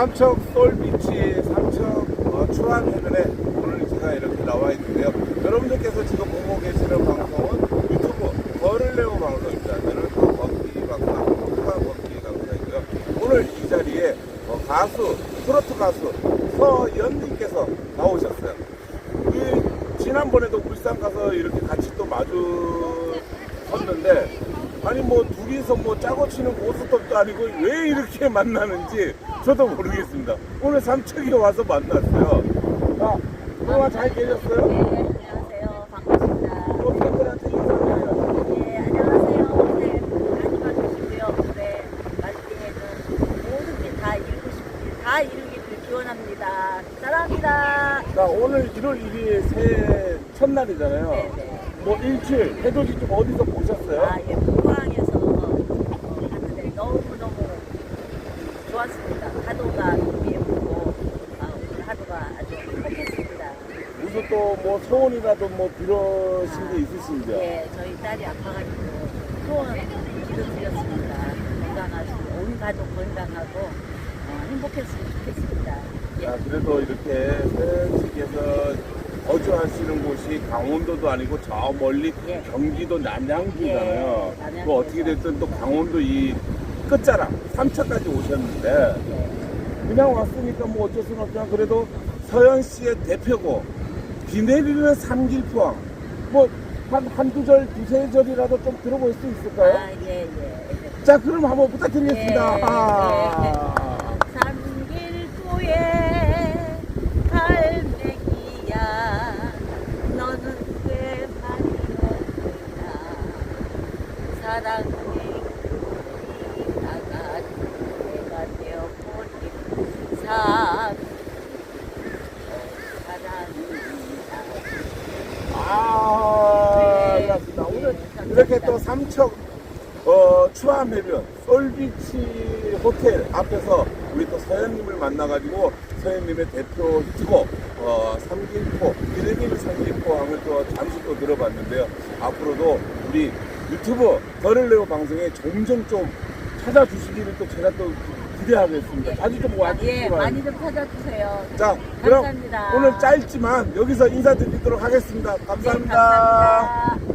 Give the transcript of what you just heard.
삼척 솔비치, 삼척 어, 추한 해변에 오늘 제가 이렇게 나와 있는데요. 여러분들께서 지금 보고 계시는 방송은 유튜브 거를레오 방송입니다. 저는 또 버키 방송, 추한 버키 방송이고요. 오늘 이 자리에 어, 가수, 트로트 가수 서연님께서 나오셨어요. 그 지난번에도 울산 가서 이렇게 같이 또 마주 섰는데 아니 뭐 둘이서 뭐 짜고 치는 고스톱도 아니고 왜 이렇게 만나는지 저도 모르겠습니다. 오늘 삼척에 와서 만났어요. 아, 그동안 잘 계셨어요? 네, 안녕하세요. 반갑습니다. 또 팬들한테 인사해요. 네, 안녕하세요. 네, 많이 봐주시고요. 네, 말띠에는 모든 일다 이루고 싶길, 다 이루기를 기원합니다. 사랑합니다. 자, 오늘 1월 1일 새해 첫날이잖아요. 네, 네. 뭐 일주일 해돋이 좀 어디서 보셨어요? 아, 예, 포항에서 어, 봤는데 너무너무 좋았습니다. 파도가 너무 예쁘고, 아, 오늘 하루가 아주 행복했습니다. 무슨 또뭐 소원이라도 뭐 빌어신 게 있으신지요? 예, 저희 딸이 아파가지고 소원 기도드렸습니다. 건강하시고 온 가족 건강하고 어, 행복했으면 좋겠습니다. 예. 자, 그래도 이렇게 서현식에서 거주하시는 곳이 강원도도 아니고 저 멀리 예. 경기도 남양주잖아요. 예, 남양주. 그 어떻게 됐든 또 강원도 이 끝자락 삼척까지 오셨는데 예. 그냥 왔으니까 뭐 어쩔 수는 없지만 그래도 서현 씨의 대표고 비 내리는 삼길포항 뭐 한 한두 절, 두세 절이라도 좀 들어볼 수 있을까요? 아, 예, 예. 자, 그럼 한번 부탁드리겠습니다. 예, 아. 삼길포에 갈매기야 너는 왜 많이 없구나 사랑의 나가 내가 되어버린 삼 사랑이다 아, 네. 그렇습니다. 오늘. 이렇게 또 삼척 어, 추암해변 솔비치 호텔 앞에서 우리 또 서현님을 만나가지고 서현님의 대표 히트곡 어, 삼길포 이름이 삼길포항을 또 잠시 또 들어봤는데요. 앞으로도 우리 유튜브 더를레오 방송에 종종 좀 찾아주시기를 또 제가 또 기대하겠습니다. 자주 좀 와주시기 예, 바랍니다. 많이 좀 찾아주세요. 자, 그럼 감사합니다. 오늘 짧지만 여기서 인사드리도록 하겠습니다. 네, 감사합니다. 감사합니다.